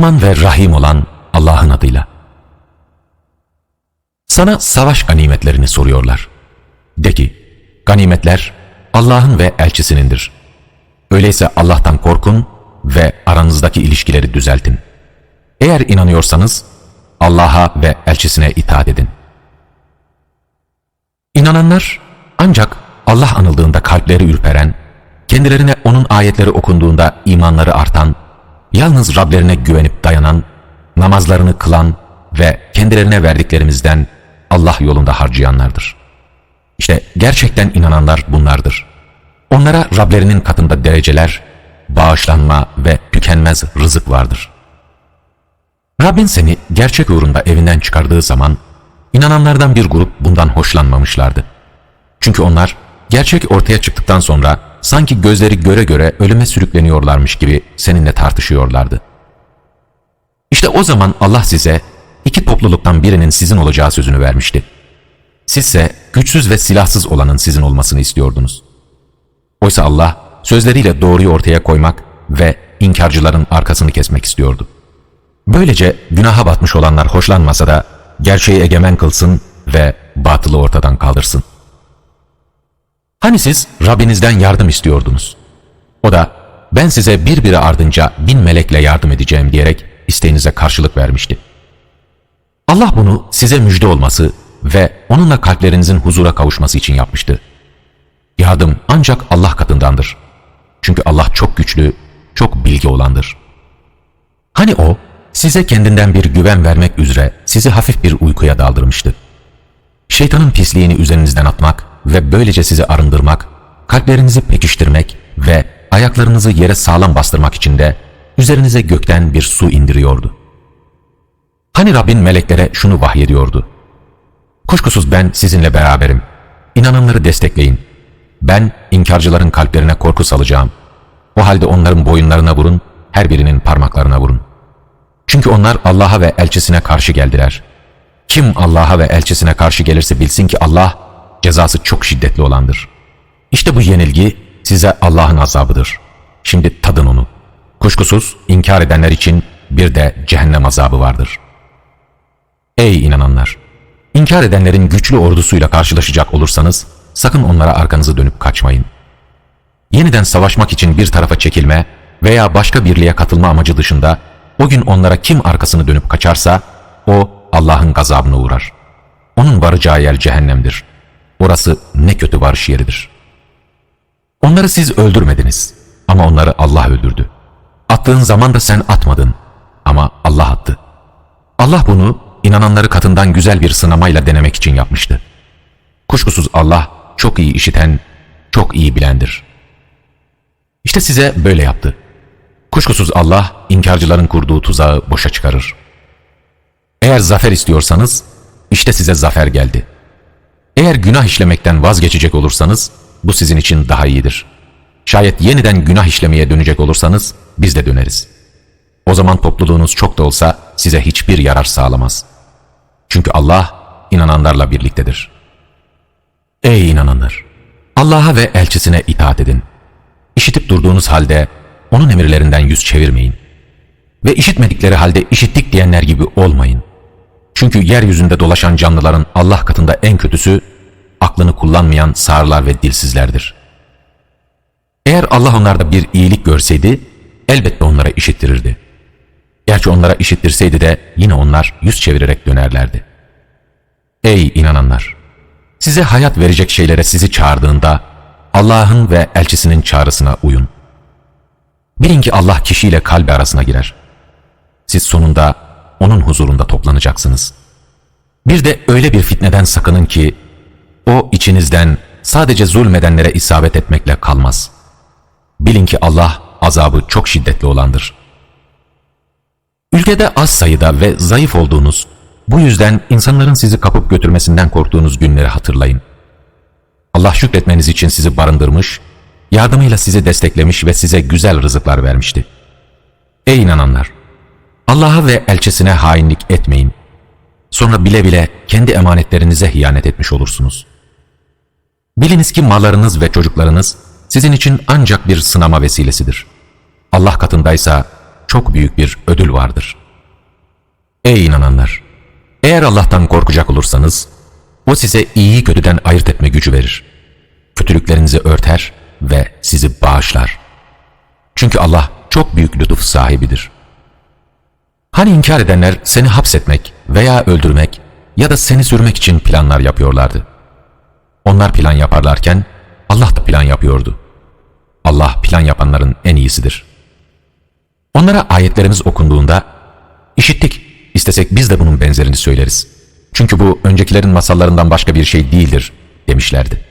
Rahman ve Rahim olan Allah'ın adıyla. Sana savaş ganimetlerini soruyorlar. De ki, ganimetler Allah'ın ve elçisinindir. Öyleyse Allah'tan korkun ve aranızdaki ilişkileri düzeltin. Eğer inanıyorsanız Allah'a ve elçisine itaat edin. İnananlar ancak Allah anıldığında kalpleri ürperen, kendilerine O'nun ayetleri okunduğunda imanları artan, yalnız Rablerine güvenip dayanan, namazlarını kılan ve kendilerine verdiklerimizden Allah yolunda harcayanlardır. İşte gerçekten inananlar bunlardır. Onlara Rablerinin katında dereceler, bağışlanma ve tükenmez rızık vardır. Rabbin seni gerçek uğrunda evinden çıkardığı zaman, inananlardan bir grup bundan hoşlanmamışlardı. Çünkü onlar gerçek ortaya çıktıktan sonra sanki gözleri göre göre ölüme sürükleniyorlarmış gibi seninle tartışıyorlardı. İşte o zaman Allah size iki topluluktan birinin sizin olacağı sözünü vermişti. Sizse güçsüz ve silahsız olanın sizin olmasını istiyordunuz. Oysa Allah sözleriyle doğruyu ortaya koymak ve inkarcıların arkasını kesmek istiyordu. Böylece günaha batmış olanlar hoşlanmasa da gerçeği egemen kılsın ve batılı ortadan kaldırsın. Hani siz Rabbinizden yardım istiyordunuz? O da ben size bir biri ardınca bin melekle yardım edeceğim diyerek isteğinize karşılık vermişti. Allah bunu size müjde olması ve onunla kalplerinizin huzura kavuşması için yapmıştı. Yardım ancak Allah katındandır. Çünkü Allah çok güçlü, çok bilgi olandır. Hani o size kendinden bir güven vermek üzere sizi hafif bir uykuya daldırmıştı. Şeytanın pisliğini üzerinizden atmak ve böylece sizi arındırmak, kalplerinizi pekiştirmek ve ayaklarınızı yere sağlam bastırmak için de üzerinize gökten bir su indiriyordu. Hani Rabbin meleklere şunu vahyediyordu. Kuşkusuz ben sizinle beraberim. İnananları destekleyin. Ben inkarcıların kalplerine korku salacağım. O halde onların boyunlarına vurun, her birinin parmaklarına vurun. Çünkü onlar Allah'a ve elçisine karşı geldiler. Kim Allah'a ve elçisine karşı gelirse bilsin ki Allah cezası çok şiddetli olandır. İşte bu yenilgi size Allah'ın azabıdır. Şimdi tadın onu. Kuşkusuz inkar edenler için bir de cehennem azabı vardır. Ey inananlar! İnkar edenlerin güçlü ordusuyla karşılaşacak olursanız sakın onlara arkanızı dönüp kaçmayın. Yeniden savaşmak için bir tarafa çekilme veya başka birliğe katılma amacı dışında o gün onlara kim arkasını dönüp kaçarsa o Allah'ın gazabına uğrar. Onun varacağı yer cehennemdir. Orası ne kötü varış yeridir. Onları siz öldürmediniz ama onları Allah öldürdü. Attığın zaman da sen atmadın ama Allah attı. Allah bunu inananları katından güzel bir sınamayla denemek için yapmıştı. Kuşkusuz Allah çok iyi işiten, çok iyi bilendir. İşte size böyle yaptı. Kuşkusuz Allah inkarcıların kurduğu tuzağı boşa çıkarır. Eğer zafer istiyorsanız işte size zafer geldi. Eğer günah işlemekten vazgeçecek olursanız bu sizin için daha iyidir. Şayet yeniden günah işlemeye dönecek olursanız biz de döneriz. O zaman topluluğunuz çok da olsa size hiçbir yarar sağlamaz. Çünkü Allah inananlarla birliktedir. Ey inananlar! Allah'a ve elçisine itaat edin. İşitip durduğunuz halde onun emirlerinden yüz çevirmeyin. Ve işitmedikleri halde işittik diyenler gibi olmayın. Çünkü yeryüzünde dolaşan canlıların Allah katında en kötüsü aklını kullanmayan sağırlar ve dilsizlerdir. Eğer Allah onlarda bir iyilik görseydi elbette onlara işittirirdi. Gerçi onlara işittirseydi de yine onlar yüz çevirerek dönerlerdi. Ey inananlar! Size hayat verecek şeylere sizi çağırdığında Allah'ın ve elçisinin çağrısına uyun. Bilin ki Allah kişiyle kalbi arasına girer. Siz sonunda onun huzurunda toplanacaksınız. Bir de öyle bir fitneden sakının ki o içinizden sadece zulmedenlere isabet etmekle kalmaz. Bilin ki Allah azabı çok şiddetli olandır. Ülkede az sayıda ve zayıf olduğunuz, bu yüzden insanların sizi kapıp götürmesinden korktuğunuz günleri hatırlayın. Allah şükretmeniz için sizi barındırmış, yardımıyla sizi desteklemiş ve size güzel rızıklar vermişti. Ey inananlar! Allah'a ve elçisine hainlik etmeyin. Sonra bile bile kendi emanetlerinize hiyanet etmiş olursunuz. Biliniz ki mallarınız ve çocuklarınız sizin için ancak bir sınama vesilesidir. Allah katındaysa çok büyük bir ödül vardır. Ey inananlar! Eğer Allah'tan korkacak olursanız, o size iyiyi kötüden ayırt etme gücü verir. Kötülüklerinizi örter ve sizi bağışlar. Çünkü Allah çok büyük lütuf sahibidir. Hani inkar edenler seni hapsetmek veya öldürmek ya da seni sürmek için planlar yapıyorlardı. Onlar plan yaparlarken Allah da plan yapıyordu. Allah plan yapanların en iyisidir. Onlara ayetlerimiz okunduğunda, işittik, istesek biz de bunun benzerini söyleriz. Çünkü bu öncekilerin masallarından başka bir şey değildir demişlerdi.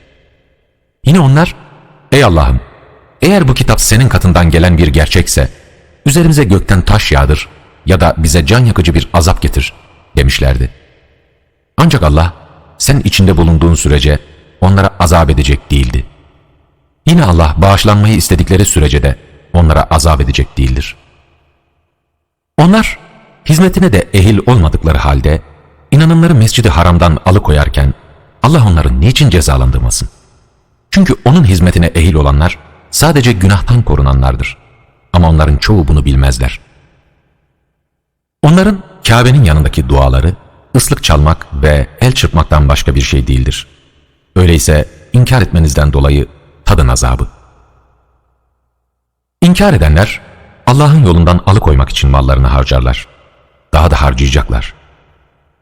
Yine onlar, ey Allah'ım, eğer bu kitap senin katından gelen bir gerçekse, üzerimize gökten taş yağdır ya da bize can yakıcı bir azap getir demişlerdi. Ancak Allah, sen içinde bulunduğun sürece onlara azap edecek değildi. Yine Allah bağışlanmayı istedikleri sürece de onlara azap edecek değildir. Onlar hizmetine de ehil olmadıkları halde inananları mescidi haramdan alıkoyarken Allah onları niçin cezalandırmasın? Çünkü onun hizmetine ehil olanlar sadece günahtan korunanlardır. Ama onların çoğu bunu bilmezler. Onların Kabe'nin yanındaki duaları ıslık çalmak ve el çırpmaktan başka bir şey değildir. Öyleyse inkar etmenizden dolayı tadın azabı. İnkar edenler Allah'ın yolundan alıkoymak için mallarını harcarlar. Daha da harcayacaklar.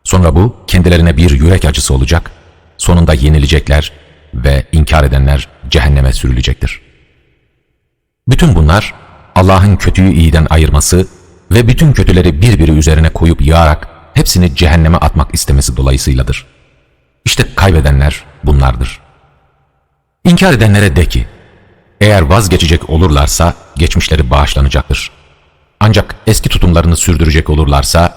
Sonra bu kendilerine bir yürek acısı olacak, sonunda yenilecekler ve inkar edenler cehenneme sürülecektir. Bütün bunlar Allah'ın kötüyü iyiden ayırması ve bütün kötüleri birbiri üzerine koyup yağarak hepsini cehenneme atmak istemesi dolayısıyladır. İşte kaybedenler bunlardır. İnkar edenlere de ki, eğer vazgeçecek olurlarsa geçmişleri bağışlanacaktır. Ancak eski tutumlarını sürdürecek olurlarsa,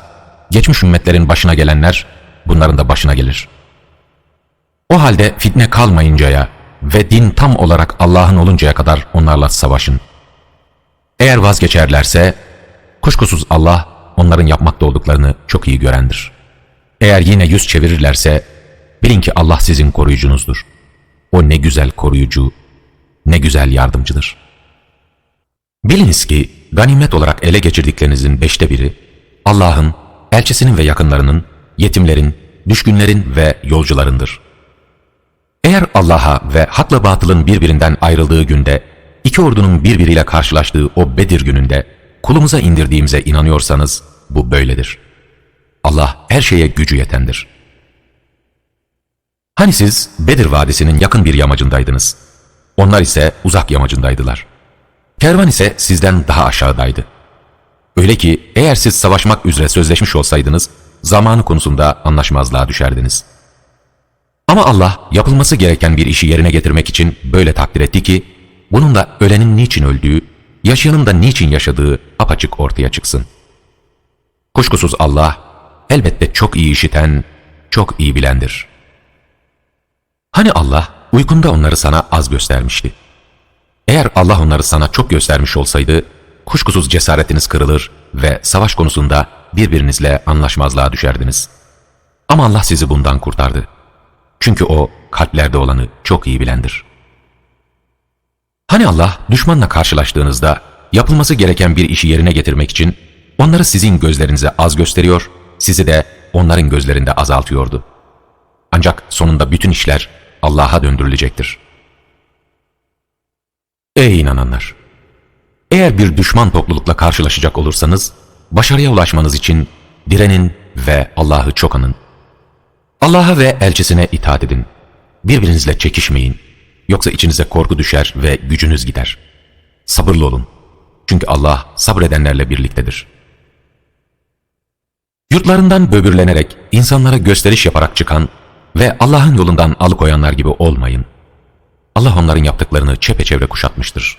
geçmiş ümmetlerin başına gelenler bunların da başına gelir. O halde fitne kalmayıncaya ve din tam olarak Allah'ın oluncaya kadar onlarla savaşın. Eğer vazgeçerlerse, kuşkusuz Allah onların yapmakta olduklarını çok iyi görendir. Eğer yine yüz çevirirlerse, bilin ki Allah sizin koruyucunuzdur. O ne güzel koruyucu, ne güzel yardımcıdır. Biliniz ki ganimet olarak ele geçirdiklerinizin beşte biri, Allah'ın, elçisinin ve yakınlarının, yetimlerin, düşkünlerin ve yolcularındır. Eğer Allah'a ve hakla batılın birbirinden ayrıldığı günde, iki ordunun birbiriyle karşılaştığı o Bedir gününde, kulumuza indirdiğimize inanıyorsanız, bu böyledir. Allah her şeye gücü yetendir. Hani siz Bedir Vadisi'nin yakın bir yamacındaydınız. Onlar ise uzak yamacındaydılar. Kervan ise sizden daha aşağıdaydı. Öyle ki eğer siz savaşmak üzere sözleşmiş olsaydınız, zamanı konusunda anlaşmazlığa düşerdiniz. Ama Allah yapılması gereken bir işi yerine getirmek için böyle takdir etti ki, bununla ölenin niçin öldüğü, yaşayanın niçin yaşadığı apaçık ortaya çıksın. Kuşkusuz Allah, elbette çok iyi işiten, çok iyi bilendir. Hani Allah uykunda onları sana az göstermişti. Eğer Allah onları sana çok göstermiş olsaydı, kuşkusuz cesaretiniz kırılır ve savaş konusunda birbirinizle anlaşmazlığa düşerdiniz. Ama Allah sizi bundan kurtardı. Çünkü O kalplerde olanı çok iyi bilendir. Hani Allah düşmanla karşılaştığınızda yapılması gereken bir işi yerine getirmek için onları sizin gözlerinize az gösteriyor, sizi de onların gözlerinde azaltıyordu. Ancak sonunda bütün işler Allah'a döndürülecektir. Ey inananlar! Eğer bir düşman toplulukla karşılaşacak olursanız, başarıya ulaşmanız için direnin ve Allah'ı çok anın. Allah'a ve elçisine itaat edin. Birbirinizle çekişmeyin. Yoksa içinize korku düşer ve gücünüz gider. Sabırlı olun. Çünkü Allah sabredenlerle birliktedir. Yurtlarından böbürlenerek, insanlara gösteriş yaparak çıkan ve Allah'ın yolundan alıkoyanlar gibi olmayın. Allah onların yaptıklarını çepeçevre kuşatmıştır.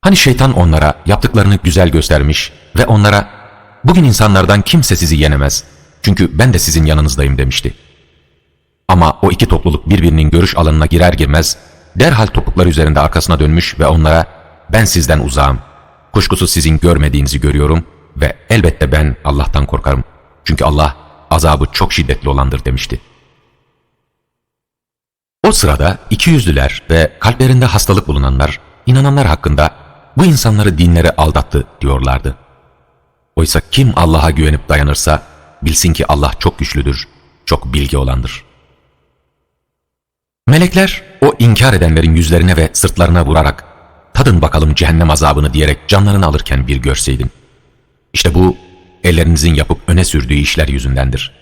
Hani şeytan onlara yaptıklarını güzel göstermiş ve onlara bugün insanlardan kimse sizi yenemez çünkü ben de sizin yanınızdayım demişti. Ama o iki topluluk birbirinin görüş alanına girer girmez derhal topukları üzerinde arkasına dönmüş ve onlara ben sizden uzağım. Kuşkusuz sizin görmediğinizi görüyorum ve elbette ben Allah'tan korkarım. Çünkü Allah azabı çok şiddetli olandır demişti. O sırada iki yüzlüler ve kalplerinde hastalık bulunanlar, inananlar hakkında bu insanları dinleri aldattı diyorlardı. Oysa kim Allah'a güvenip dayanırsa bilsin ki Allah çok güçlüdür, çok bilgi olandır. Melekler o inkar edenlerin yüzlerine ve sırtlarına vurarak tadın bakalım cehennem azabını diyerek canlarını alırken bir görseydin. İşte bu ellerinizin yapıp öne sürdüğü işler yüzündendir.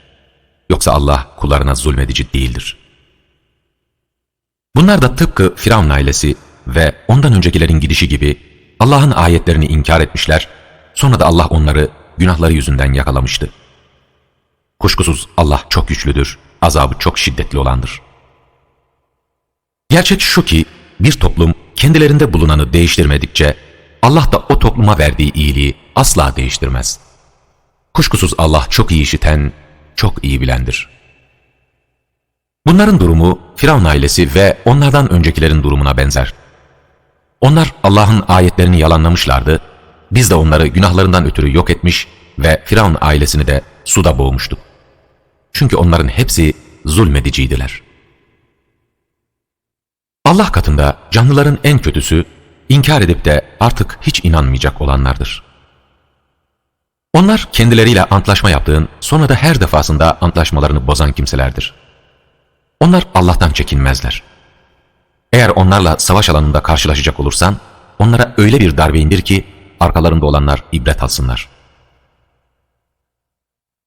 Yoksa Allah kullarına zulmedici değildir. Bunlar da tıpkı Firavun ailesi ve ondan öncekilerin gidişi gibi Allah'ın ayetlerini inkar etmişler, sonra da Allah onları günahları yüzünden yakalamıştı. Kuşkusuz Allah çok güçlüdür, azabı çok şiddetli olandır. Gerçek şu ki bir toplum kendilerinde bulunanı değiştirmedikçe Allah da o topluma verdiği iyiliği asla değiştirmez. Kuşkusuz Allah çok iyi işiten, çok iyi bilendir. Bunların durumu Firavun ailesi ve onlardan öncekilerin durumuna benzer. Onlar Allah'ın ayetlerini yalanlamışlardı, biz de onları günahlarından ötürü yok etmiş ve Firavun ailesini de suda boğmuştuk. Çünkü onların hepsi zulmediciydiler. Allah katında canlıların en kötüsü, inkar edip de artık hiç inanmayacak olanlardır. Onlar kendileriyle antlaşma yaptığın, sonra da her defasında antlaşmalarını bozan kimselerdir. Onlar Allah'tan çekinmezler. Eğer onlarla savaş alanında karşılaşacak olursan, onlara öyle bir darbe indir ki, arkalarında olanlar ibret alsınlar.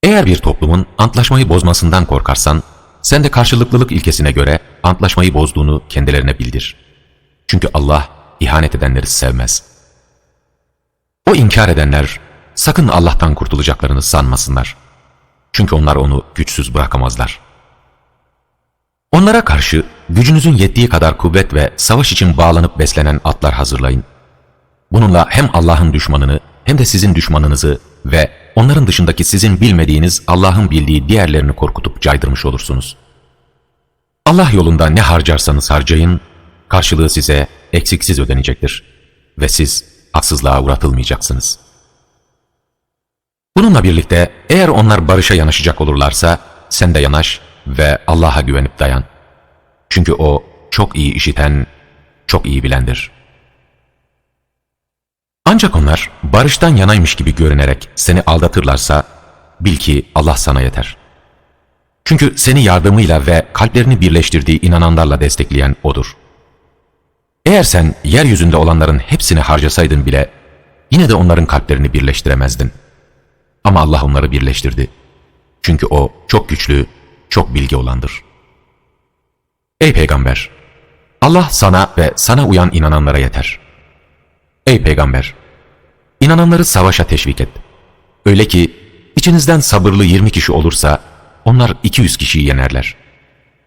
Eğer bir toplumun antlaşmayı bozmasından korkarsan, sen de karşılıklılık ilkesine göre antlaşmayı bozduğunu kendilerine bildir. Çünkü Allah ihanet edenleri sevmez. O inkar edenler sakın Allah'tan kurtulacaklarını sanmasınlar. Çünkü onlar onu güçsüz bırakamazlar. Onlara karşı gücünüzün yettiği kadar kuvvet ve savaş için bağlanıp beslenen atlar hazırlayın. Bununla hem Allah'ın düşmanını hem de sizin düşmanınızı ve onların dışındaki sizin bilmediğiniz Allah'ın bildiği diğerlerini korkutup caydırmış olursunuz. Allah yolunda ne harcarsanız harcayın, karşılığı size eksiksiz ödenecektir ve siz haksızlığa uğratılmayacaksınız. Bununla birlikte eğer onlar barışa yanaşacak olurlarsa sen de yanaş ve Allah'a güvenip dayan. Çünkü O çok iyi işiten, çok iyi bilendir.'' Ancak onlar barıştan yanaymış gibi görünerek seni aldatırlarsa bil ki Allah sana yeter. Çünkü seni yardımıyla ve kalplerini birleştirdiği inananlarla destekleyen O'dur. Eğer sen yeryüzünde olanların hepsini harcasaydın bile yine de onların kalplerini birleştiremezdin. Ama Allah onları birleştirdi. Çünkü O çok güçlü, çok bilgi olandır. Ey Peygamber! Allah sana ve sana uyan inananlara yeter. Ey Peygamber! İnananları savaşa teşvik et. Öyle ki içinizden sabırlı 20 kişi olursa onlar 200 kişiyi yenerler.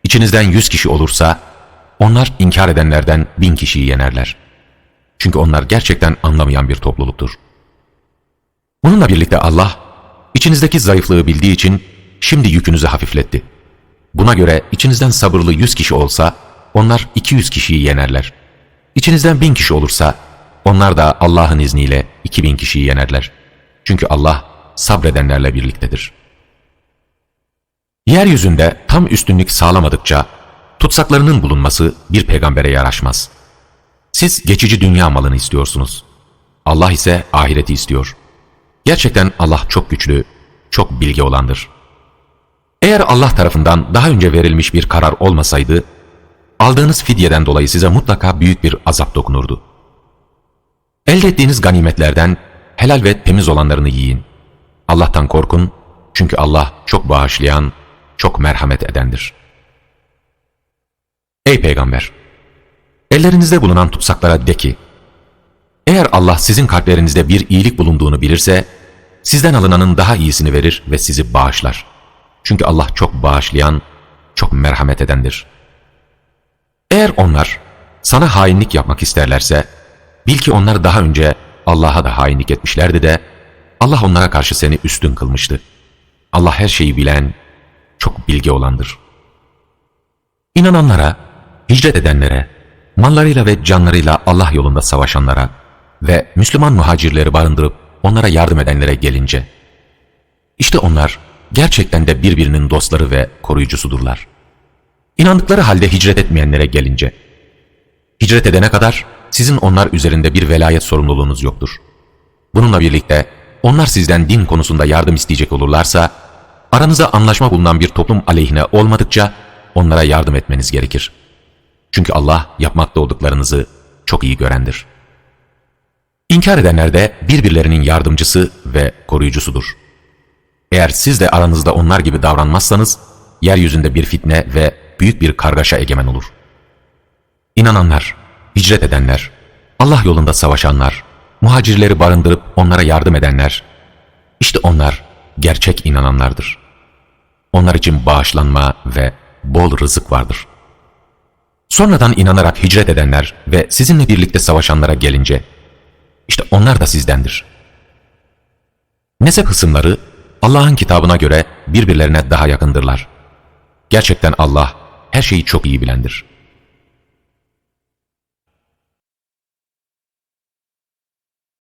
İçinizden 100 kişi olursa onlar inkar edenlerden 1000 kişiyi yenerler. Çünkü onlar gerçekten anlamayan bir topluluktur. Bununla birlikte Allah içinizdeki zayıflığı bildiği için şimdi yükünüzü hafifletti. Buna göre içinizden sabırlı 100 kişi olsa onlar 200 kişiyi yenerler. İçinizden 1000 kişi olursa onlar da Allah'ın izniyle 2000 kişiyi yenerler. Çünkü Allah sabredenlerle birliktedir. Yeryüzünde tam üstünlük sağlamadıkça tutsaklarının bulunması bir peygambere yaraşmaz. Siz geçici dünya malını istiyorsunuz. Allah ise ahireti istiyor. Gerçekten Allah çok güçlü, çok bilgi olandır. Eğer Allah tarafından daha önce verilmiş bir karar olmasaydı, aldığınız fidyeden dolayı size mutlaka büyük bir azap dokunurdu. Elde ettiğiniz ganimetlerden helal ve temiz olanlarını yiyin. Allah'tan korkun çünkü Allah çok bağışlayan, çok merhamet edendir. Ey Peygamber! Ellerinizde bulunan tutsaklara de ki, eğer Allah sizin kalplerinizde bir iyilik bulunduğunu bilirse, sizden alınanın daha iyisini verir ve sizi bağışlar. Çünkü Allah çok bağışlayan, çok merhamet edendir. Eğer onlar sana hainlik yapmak isterlerse, Bil ki onlar daha önce Allah'a da hainlik etmişlerdi de Allah onlara karşı seni üstün kılmıştı. Allah her şeyi bilen, çok bilgi olandır. İnananlara, hicret edenlere, mallarıyla ve canlarıyla Allah yolunda savaşanlara ve Müslüman muhacirleri barındırıp onlara yardım edenlere gelince, işte onlar gerçekten de birbirinin dostları ve koruyucusudurlar. İnandıkları halde hicret etmeyenlere gelince, hicret edene kadar sizin onlar üzerinde bir velayet sorumluluğunuz yoktur. Bununla birlikte onlar sizden din konusunda yardım isteyecek olurlarsa, aranızda anlaşma bulunan bir toplum aleyhine olmadıkça onlara yardım etmeniz gerekir. Çünkü Allah yapmakta olduklarınızı çok iyi görendir. İnkar edenler de birbirlerinin yardımcısı ve koruyucusudur. Eğer siz de aranızda onlar gibi davranmazsanız, yeryüzünde bir fitne ve büyük bir kargaşa egemen olur. İnananlar, hicret edenler, Allah yolunda savaşanlar, muhacirleri barındırıp onlara yardım edenler, işte onlar gerçek inananlardır. Onlar için bağışlanma ve bol rızık vardır. Sonradan inanarak hicret edenler ve sizinle birlikte savaşanlara gelince, işte onlar da sizdendir. Mezhep hısımları Allah'ın kitabına göre birbirlerine daha yakındırlar. Gerçekten Allah her şeyi çok iyi bilendir.